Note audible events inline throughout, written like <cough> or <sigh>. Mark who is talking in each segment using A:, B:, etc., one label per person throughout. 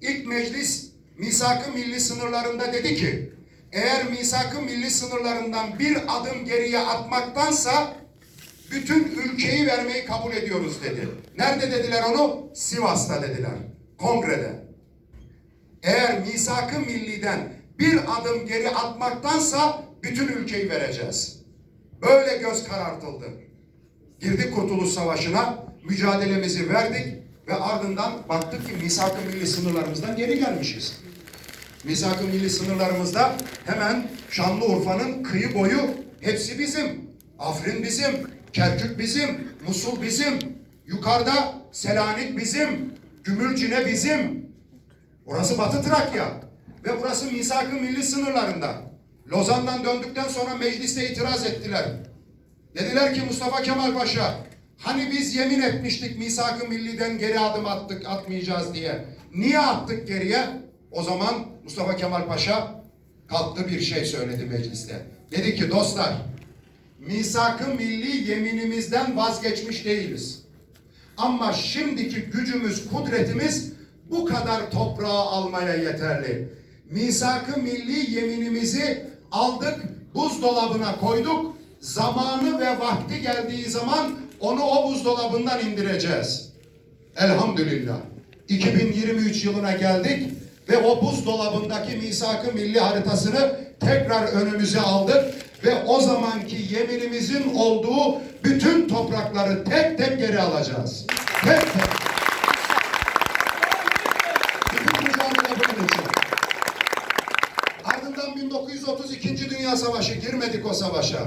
A: İlk meclis misak-ı milli sınırlarında dedi ki eğer misak-ı milli sınırlarından bir adım geriye atmaktansa bütün ülkeyi vermeyi kabul ediyoruz dedi. Nerede dediler onu? Sivas'ta dediler. Kongrede. Eğer misak-ı milliden bir adım geri atmaktansa bütün ülkeyi vereceğiz. Böyle göz karartıldı. Girdik Kurtuluş Savaşı'na, mücadelemizi verdik ve ardından baktık ki misak-ı milli sınırlarımızdan geri gelmişiz. Misak-ı milli sınırlarımızda hemen Şanlıurfa'nın kıyı boyu hepsi bizim. Afrin bizim, Kerkük bizim, Musul bizim, yukarıda Selanik bizim, Gümülcine bizim. Orası Batı Trakya ve burası misak-ı milli sınırlarında. Lozan'dan döndükten sonra mecliste itiraz ettiler. Dediler ki Mustafa Kemal Paşa hani biz yemin etmiştik misak-ı milliden geri adım attık atmayacağız diye. Niye attık geriye? O zaman Mustafa Kemal Paşa kalktı bir şey söyledi mecliste. Dedi ki dostlar misak-ı milli yeminimizden vazgeçmiş değiliz. Ama şimdiki gücümüz, kudretimiz bu kadar toprağı almaya yeterli. Misak-ı milli yeminimizi aldık, buzdolabına koyduk. Zamanı ve vakti geldiği zaman onu o buzdolabından indireceğiz. Elhamdülillah. 2023 yılına geldik ve o buzdolabındaki misak-ı milli haritasını tekrar önümüze aldık ve o zamanki yeminimizin olduğu bütün toprakları tek tek geri alacağız. Tek tek. Ardından 1932. Dünya Savaşı girmedik o savaşa.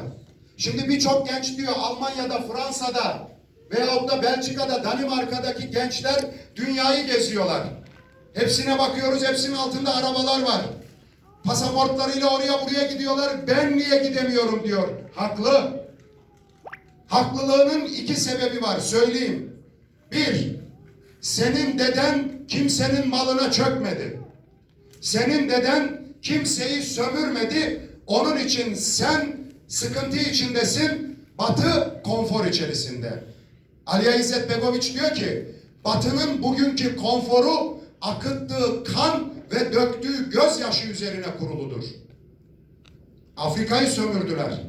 A: Şimdi birçok genç diyor Almanya'da, Fransa'da veyahut da Belçika'da, Danimarka'daki gençler dünyayı geziyorlar. Hepsine bakıyoruz, hepsinin altında arabalar var. Pasaportlarıyla oraya buraya gidiyorlar. Ben niye gidemiyorum diyor. Haklı. Haklılığının iki sebebi var. Söyleyeyim. Bir, senin deden kimsenin malına çökmedi. Senin deden kimseyi sömürmedi. Onun için sen sıkıntı içindesin. Batı konfor içerisinde. Aliye İzzet Begoviç diyor ki Batı'nın bugünkü konforu akıttığı kan ve döktüğü gözyaşı üzerine kuruludur. Afrika'yı sömürdüler.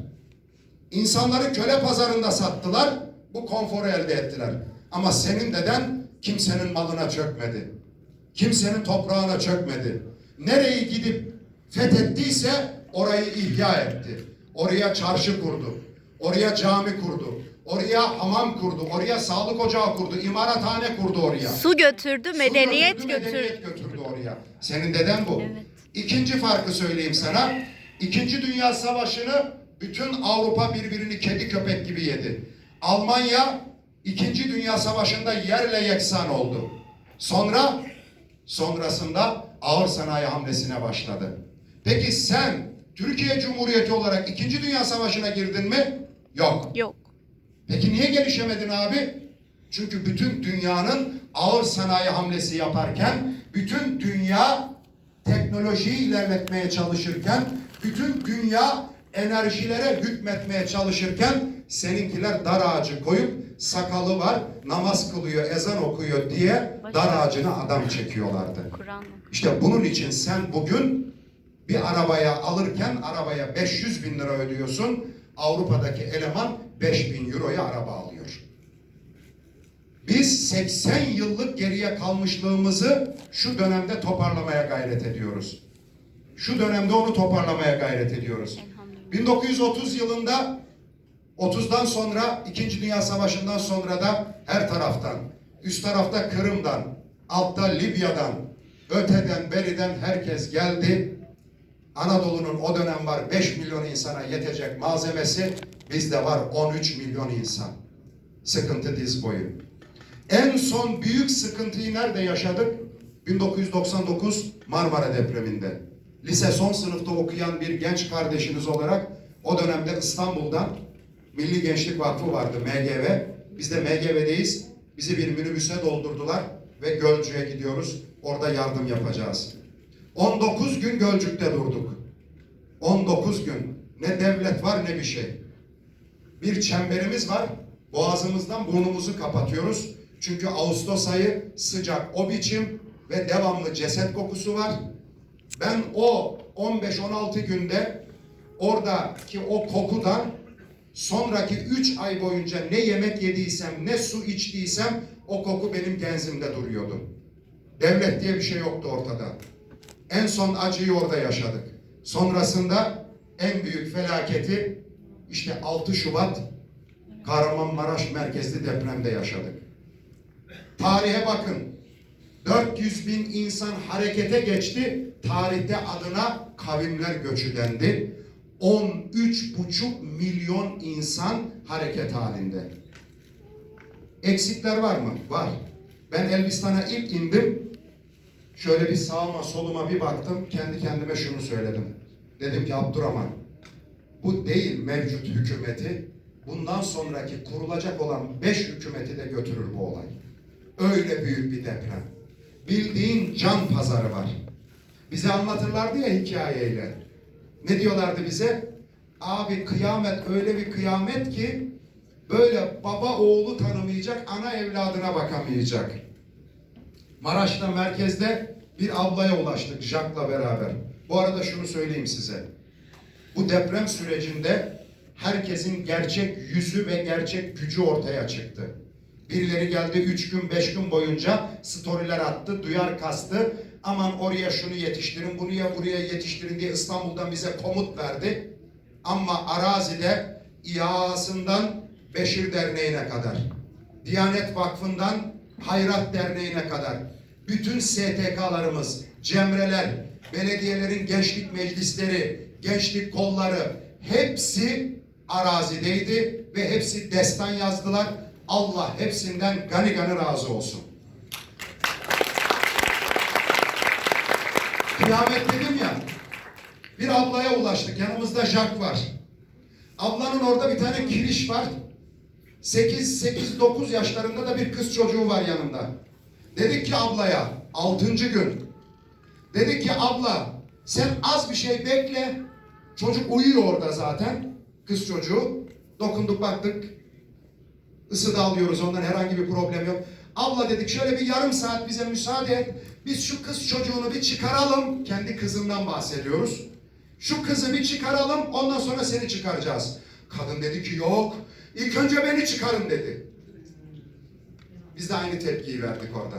A: İnsanları köle pazarında sattılar. Bu konforu elde ettiler. Ama senin deden kimsenin malına çökmedi. Kimsenin toprağına çökmedi. Nereyi gidip fethettiyse orayı ihya etti. Oraya çarşı kurdu. Oraya cami kurdu. Oraya hamam kurdu. Oraya sağlık ocağı kurdu. imarathane kurdu oraya.
B: Su götürdü,
A: Su
B: medeniyet
A: götürdü,
B: götürdü.
A: medeniyet götürdü oraya. Senin deden bu.
B: Evet.
A: İkinci farkı söyleyeyim sana. İkinci Dünya Savaşı'nı bütün Avrupa birbirini kedi köpek gibi yedi. Almanya İkinci Dünya Savaşı'nda yerle yeksan oldu. Sonra sonrasında ağır sanayi hamlesine başladı. Peki sen Türkiye Cumhuriyeti olarak İkinci Dünya Savaşı'na girdin mi? Yok.
B: Yok.
A: Peki niye gelişemedin abi? Çünkü bütün dünyanın ağır sanayi hamlesi yaparken, bütün dünya teknolojiyi ilerletmeye çalışırken, bütün dünya enerjilere hükmetmeye çalışırken seninkiler dar ağacı koyup sakalı var, namaz kılıyor, ezan okuyor diye dar ağacına adam çekiyorlardı. İşte bunun için sen bugün bir arabaya alırken arabaya 500 bin lira ödüyorsun. Avrupa'daki eleman 5 bin euroya araba alıyor. Biz 80 yıllık geriye kalmışlığımızı şu dönemde toparlamaya gayret ediyoruz. Şu dönemde onu toparlamaya gayret ediyoruz.
B: Elhamdülillah.
A: 1930 yılında 30'dan sonra 2. Dünya Savaşı'ndan sonra da her taraftan, üst tarafta Kırım'dan, altta Libya'dan, öteden beriden herkes geldi. Anadolu'nun o dönem var 5 milyon insana yetecek malzemesi, bizde var 13 milyon insan. Sıkıntı diz boyu. En son büyük sıkıntıyı nerede yaşadık? 1999 Marmara depreminde. Lise son sınıfta okuyan bir genç kardeşiniz olarak o dönemde İstanbul'dan Milli Gençlik Vakfı vardı MGV. Biz de MGV'deyiz. Bizi bir minibüse doldurdular ve Gölcük'e gidiyoruz. Orada yardım yapacağız. 19 gün Gölcük'te durduk. 19 gün. Ne devlet var ne bir şey. Bir çemberimiz var. Boğazımızdan burnumuzu kapatıyoruz. Çünkü Ağustos ayı sıcak o biçim ve devamlı ceset kokusu var. Ben o 15-16 günde oradaki o kokudan sonraki 3 ay boyunca ne yemek yediysem ne su içtiysem o koku benim genzimde duruyordu. Devlet diye bir şey yoktu ortada. En son acıyı orada yaşadık. Sonrasında en büyük felaketi işte 6 Şubat Kahramanmaraş merkezli depremde yaşadık. Tarihe bakın. 400 bin insan harekete geçti. Tarihte adına kavimler göçü dendi. 13,5 milyon insan hareket halinde. Eksikler var mı? Var. Ben Elbistan'a ilk indim. Şöyle bir sağıma soluma bir baktım. Kendi kendime şunu söyledim. Dedim ki Abdurrahman bu değil mevcut hükümeti. Bundan sonraki kurulacak olan beş hükümeti de götürür bu olay. Öyle büyük bir deprem. Bildiğin can pazarı var. Bize anlatırlardı ya hikayeyle. Ne diyorlardı bize? Abi kıyamet öyle bir kıyamet ki böyle baba oğlu tanımayacak, ana evladına bakamayacak. Maraş'ta merkezde bir ablaya ulaştık Jack'la beraber. Bu arada şunu söyleyeyim size. Bu deprem sürecinde herkesin gerçek yüzü ve gerçek gücü ortaya çıktı. Birileri geldi üç gün, beş gün boyunca storyler attı, duyar kastı. Aman oraya şunu yetiştirin, buraya buraya yetiştirin diye İstanbul'dan bize komut verdi. Ama arazide İHA'sından Beşir Derneği'ne kadar, Diyanet Vakfı'ndan Hayrat Derneği'ne kadar, bütün STK'larımız, cemreler, belediyelerin gençlik meclisleri, gençlik kolları hepsi arazideydi ve hepsi destan yazdılar. Allah hepsinden gani gani razı olsun. Kıyamet dedim ya. Bir ablaya ulaştık. Yanımızda Jack var. Ablanın orada bir tane kiriş var. 8 8 9 yaşlarında da bir kız çocuğu var yanında. Dedik ki ablaya 6. gün. Dedik ki abla sen az bir şey bekle. Çocuk uyuyor orada zaten. Kız çocuğu. Dokunduk baktık. Isı da alıyoruz ondan herhangi bir problem yok. Abla dedik şöyle bir yarım saat bize müsaade et. Biz şu kız çocuğunu bir çıkaralım. Kendi kızından bahsediyoruz. Şu kızı bir çıkaralım ondan sonra seni çıkaracağız. Kadın dedi ki yok. İlk önce beni çıkarın dedi. Biz de aynı tepkiyi verdik orada.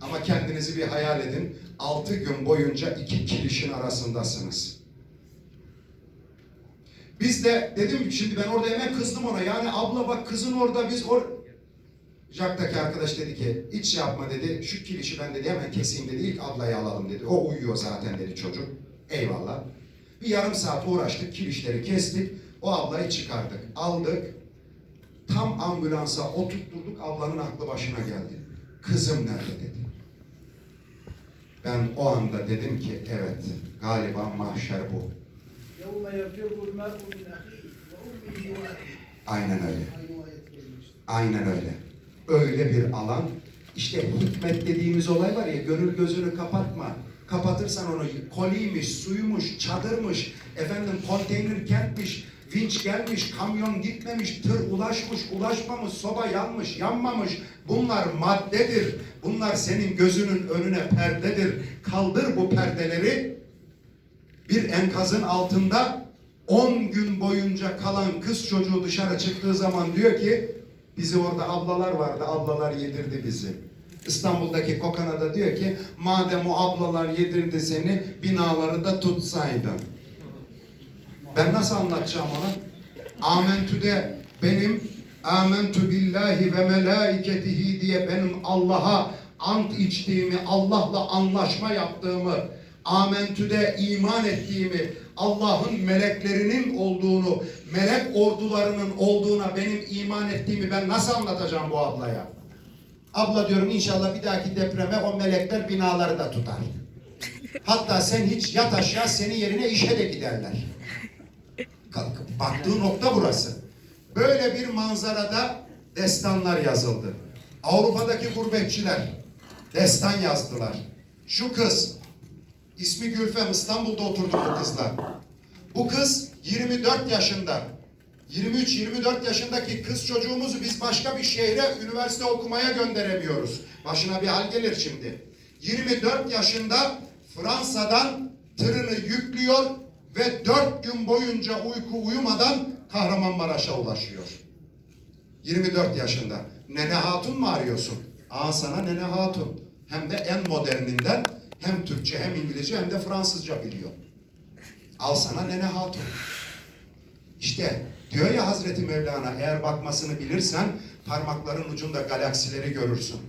A: Ama kendinizi bir hayal edin. Altı gün boyunca iki kirişin arasındasınız. Biz de dedim şimdi ben orada hemen kızdım ona. Yani abla bak kızın orada biz or Jack'taki arkadaş dedi ki hiç yapma dedi. Şu kirişi ben dedi hemen keseyim dedi. İlk ablayı alalım dedi. O uyuyor zaten dedi çocuk. Eyvallah. Bir yarım saat uğraştık. Kirişleri kestik. O ablayı çıkardık. Aldık. Tam ambulansa oturtturduk ablanın aklı başına geldi. Kızım nerede dedi. Ben o anda dedim ki evet galiba mahşer bu. Aynen öyle. Aynen öyle. Öyle bir alan. İşte hikmet dediğimiz olay var ya gönül gözünü kapatma. Kapatırsan onu koliymiş, suymuş, çadırmış, efendim konteyner kentmiş, vinç gelmiş, kamyon gitmemiş, tır ulaşmış, ulaşmamış, soba yanmış, yanmamış. Bunlar maddedir. Bunlar senin gözünün önüne perdedir. Kaldır bu perdeleri. Bir enkazın altında 10 gün boyunca kalan kız çocuğu dışarı çıktığı zaman diyor ki bizi orada ablalar vardı ablalar yedirdi bizi. İstanbul'daki Kokana'da diyor ki madem o ablalar yedirdi seni binaları da tutsaydın. Ben nasıl anlatacağım onu? Amentü'de benim amentü billahi ve melaiketihi diye benim Allah'a ant içtiğimi, Allah'la anlaşma yaptığımı, amentüde iman ettiğimi, Allah'ın meleklerinin olduğunu, melek ordularının olduğuna benim iman ettiğimi ben nasıl anlatacağım bu ablaya? Abla diyorum inşallah bir dahaki depreme o melekler binaları da tutar. Hatta sen hiç yat aşağı senin yerine işe de giderler. Baktığı nokta burası. Böyle bir manzarada destanlar yazıldı. Avrupa'daki gurbetçiler destan yazdılar. Şu kız, ismi Gülfem, İstanbul'da oturduk bu kızla. Bu kız 24 yaşında. 23-24 yaşındaki kız çocuğumuzu biz başka bir şehre üniversite okumaya gönderemiyoruz. Başına bir hal gelir şimdi. 24 yaşında Fransa'dan tırını yüklüyor ve 4 gün boyunca uyku uyumadan Kahramanmaraş'a ulaşıyor. 24 yaşında. Nene Hatun mu arıyorsun? Aa sana Nene Hatun. Hem de en moderninden hem Türkçe hem İngilizce hem de Fransızca biliyor. Al sana Nene Hatun. İşte diyor ya Hazreti Mevlana eğer bakmasını bilirsen parmakların ucunda galaksileri görürsün.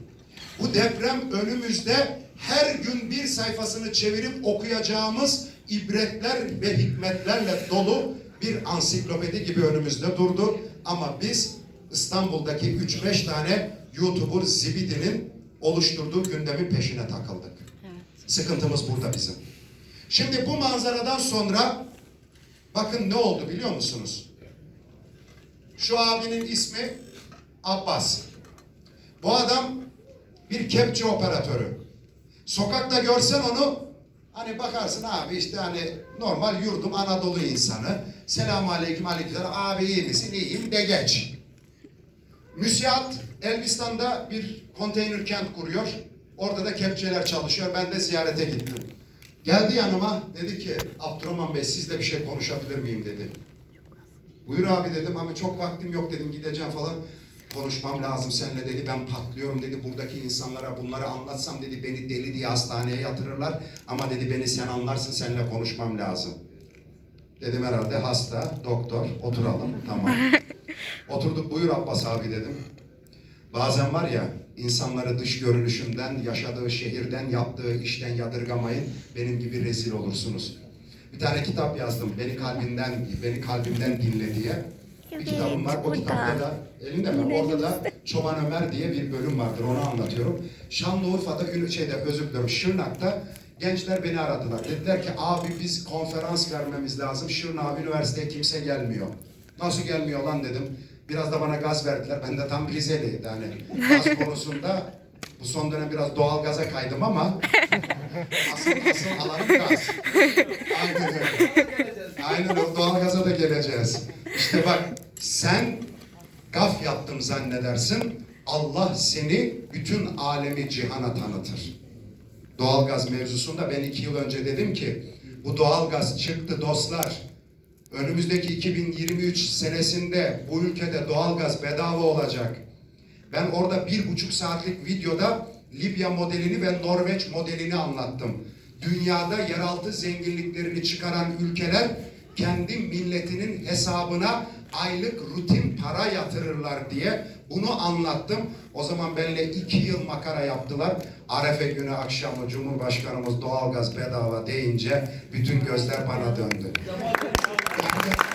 A: Bu deprem önümüzde her gün bir sayfasını çevirip okuyacağımız ibretler ve hikmetlerle dolu bir ansiklopedi gibi önümüzde durdu. Ama biz İstanbul'daki 3-5 tane YouTuber zibidinin oluşturduğu gündemin peşine takıldık. Sıkıntımız burada bizim. Şimdi bu manzaradan sonra bakın ne oldu biliyor musunuz? Şu abinin ismi Abbas. Bu adam bir kepçe operatörü. Sokakta görsen onu hani bakarsın abi işte hani normal yurdum Anadolu insanı. Selamun aleyküm aleyküm. Abi iyi misin? İyiyim de geç. Müsiat Elbistan'da bir konteyner kent kuruyor. Orada da kepçeler çalışıyor. Ben de ziyarete gittim. Geldi yanıma dedi ki Abdurrahman Bey sizle bir şey konuşabilir miyim dedi. Buyur abi dedim ama çok vaktim yok dedim gideceğim falan. Konuşmam lazım seninle dedi ben patlıyorum dedi buradaki insanlara bunları anlatsam dedi beni deli diye hastaneye yatırırlar ama dedi beni sen anlarsın seninle konuşmam lazım. Dedim herhalde hasta, doktor, oturalım <laughs> tamam. Oturduk buyur Abbas abi dedim. Bazen var ya insanları dış görünüşünden, yaşadığı şehirden, yaptığı işten yadırgamayın. Benim gibi rezil olursunuz. Bir tane kitap yazdım. Beni kalbinden, beni kalbimden dinle diye. Bir kitabım var. O kitapta da elinde mi? Orada da Çoban Ömer diye bir bölüm vardır. Onu anlatıyorum. Şanlıurfa'da, şeyde özür diliyorum, Şırnak'ta gençler beni aradılar. Dediler ki abi biz konferans vermemiz lazım. Şırnak Üniversiteye kimse gelmiyor. Nasıl gelmiyor lan dedim. Biraz da bana gaz verdiler. Ben de tam Rizeliydi yani. Gaz <laughs> konusunda bu son dönem biraz doğal gaza kaydım ama <laughs> asıl asıl alanım gaz. Aynen öyle. Aynen o doğal gaza da geleceğiz. İşte bak sen gaf yaptım zannedersin. Allah seni bütün alemi cihana tanıtır. Doğalgaz mevzusunda ben iki yıl önce dedim ki bu doğalgaz çıktı dostlar. Önümüzdeki 2023 senesinde bu ülkede doğalgaz bedava olacak. Ben orada bir buçuk saatlik videoda Libya modelini ve Norveç modelini anlattım. Dünyada yeraltı zenginliklerini çıkaran ülkeler kendi milletinin hesabına aylık rutin para yatırırlar diye bunu anlattım. O zaman benimle iki yıl makara yaptılar. Arefe günü akşamı Cumhurbaşkanımız doğalgaz bedava deyince bütün gözler bana döndü. Yani